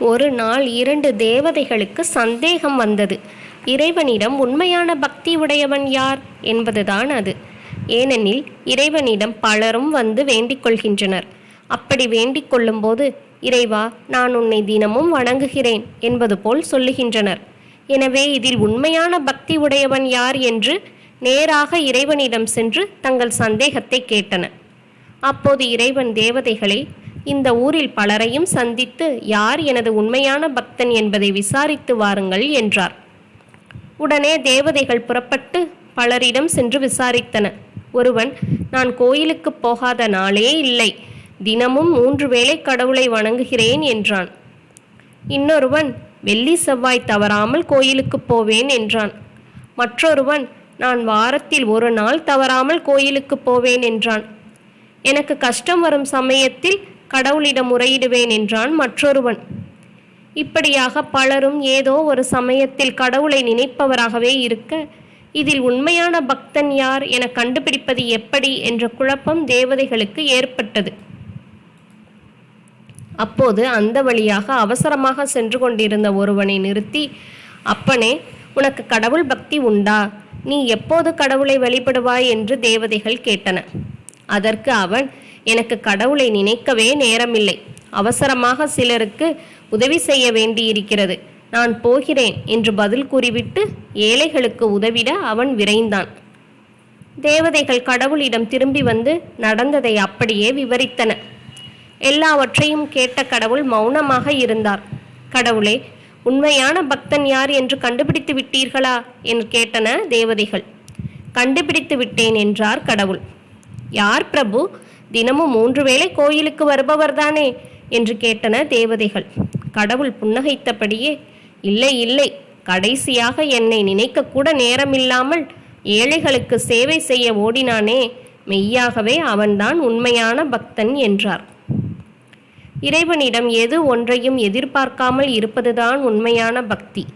ஒரு நாள் இரண்டு தேவதைகளுக்கு சந்தேகம் வந்தது. இறைவனிடம் உண்மையான பக்தி உடையவன் யார்? என்பதுதான் அது. ஏனெனில் இறைவனிடம் பலரும் வந்து வேண்டிக் கொள்கின்றனர். அப்படி வேண்டிக் கொள்ளும்போது இறைவா நான் உன்னை தினமும் வணங்குகிறேன் என்பது போல் சொல்லுகின்றனர். எனவே இதில் உண்மையான பக்தி உடையவன் யார்? என்று நேராக இறைவனிடம் சென்று தங்கள் சந்தேகத்தை கேட்டன. அப்போது இறைவன் தேவதைகளை இந்த ஊரில் பலரையும் சந்தித்து யார் எனது உண்மையான பக்தன் என்பதை விசாரித்து வாருங்கள் என்றார். உடனே தேவதைகள் புறப்பட்டு பலரிடம் சென்று விசாரித்தன. ஒருவன் நான் கோயிலுக்கு போகாத நாளே இல்லை. தினமும் மூன்று வேளை கடவுளை வணங்குகிறேன் என்றான். இன்னொருவன் வெள்ளி செவ்வாய் தவறாமல் கோயிலுக்கு போவேன் என்றான். மற்றொருவன் நான் வாரத்தில் ஒரு நாள் தவறாமல் கோயிலுக்கு போவேன் என்றான். எனக்கு கஷ்டம் வரும் சமயத்தில் கடவுளிடம் முறையிடுவேன் என்றான் மற்றொருவன். இப்படியாக பலரும் ஏதோ ஒரு சமயத்தில் கடவுளை நினைப்பவராகவே இருக்க இதில் உண்மையான பக்தன் யார் என கண்டுபிடிப்பது எப்படி என்ற குழப்பம் தேவதைகளுக்கு ஏற்பட்டது. அப்போது அந்த வழியாக அவசரமாக சென்று கொண்டிருந்த ஒருவனை நிறுத்தி அப்பனே உனக்கு கடவுள் பக்தி உண்டா? நீ எப்போது கடவுளை வழிபடுவாய்? என்று தேவதைகள் கேட்டன. அதற்கு அவன் எனக்கு கடவுளை நினைக்கவே நேரமில்லை. அவசரமாக சிலருக்கு உதவி செய்ய வேண்டியிருக்கிறது. நான் போகிறேன் என்று பதில் கூறிவிட்டு ஏழைகளுக்கு உதவிட அவன் விரைந்தான். தேவதைகள் கடவுளிடம் திரும்பி வந்து நடந்ததை அப்படியே விவரித்தன. எல்லாவற்றையும் கேட்ட கடவுள் மௌனமாக இருந்தார். கடவுளே உண்மையான பக்தன் யார் என்று கண்டுபிடித்து விட்டீர்களா என்று கேட்டன தேவதைகள். கண்டுபிடித்து விட்டேன் என்றார் கடவுள். யார் பிரபு? தினமும் மூன்று வேளை கோயிலுக்கு வருபவர்தானே? என்று கேட்டன தேவதைகள். கடவுள் புன்னகைத்தபடியே இல்லை இல்லை கடைசியாக என்னை நினைக்கக்கூட நேரமில்லாமல் ஏழைகளுக்கு சேவை செய்ய ஓடினானே மெய்யாகவே அவன்தான் உண்மையான பக்தன் என்றார். இறைவனிடம் எது ஒன்றையும் எதிர்பார்க்காமல் இருப்பதுதான் உண்மையான பக்தி.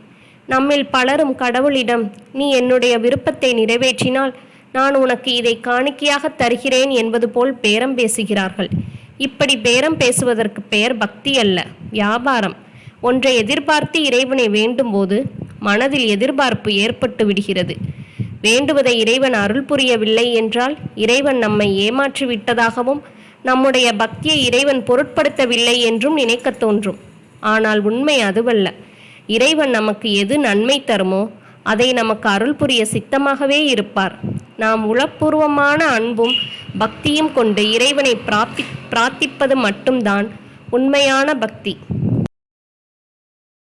நம்மில் பலரும் கடவுளிடம் நீ என்னுடைய விருப்பத்தை நிறைவேற்றினால் நான் உனக்கு இதை காணிக்கையாக தருகிறேன் என்பது போல் பேரம் பேசுகிறார்கள். இப்படி பேரம் பேசுவதற்கு பெயர் பக்தி அல்ல வியாபாரம். ஒன்றை எதிர்பார்த்து இறைவனை வேண்டும்போது மனதில் எதிர்பார்ப்பு ஏற்பட்டு விடுகிறது. வேண்டுவதை இறைவன் அருள் புரியவில்லை என்றால் இறைவன் நம்மை ஏமாற்றி விட்டதாகவும் நம்முடைய பக்தியை இறைவன் பொருட்படுத்தவில்லை என்றும் நினைக்கத் தோன்றும். ஆனால் உண்மை அதுவல்ல. இறைவன் நமக்கு எது நன்மை தருமோ அதை நமக்கு அருள் புரிய சித்தமாகவே இருப்பார். நாம் உளப்பூர்வமான அன்பும் பக்தியும் கொண்டு இறைவனை பிரார்த்தி பிரார்த்திப்பது மட்டும்தான் உண்மையான பக்தி.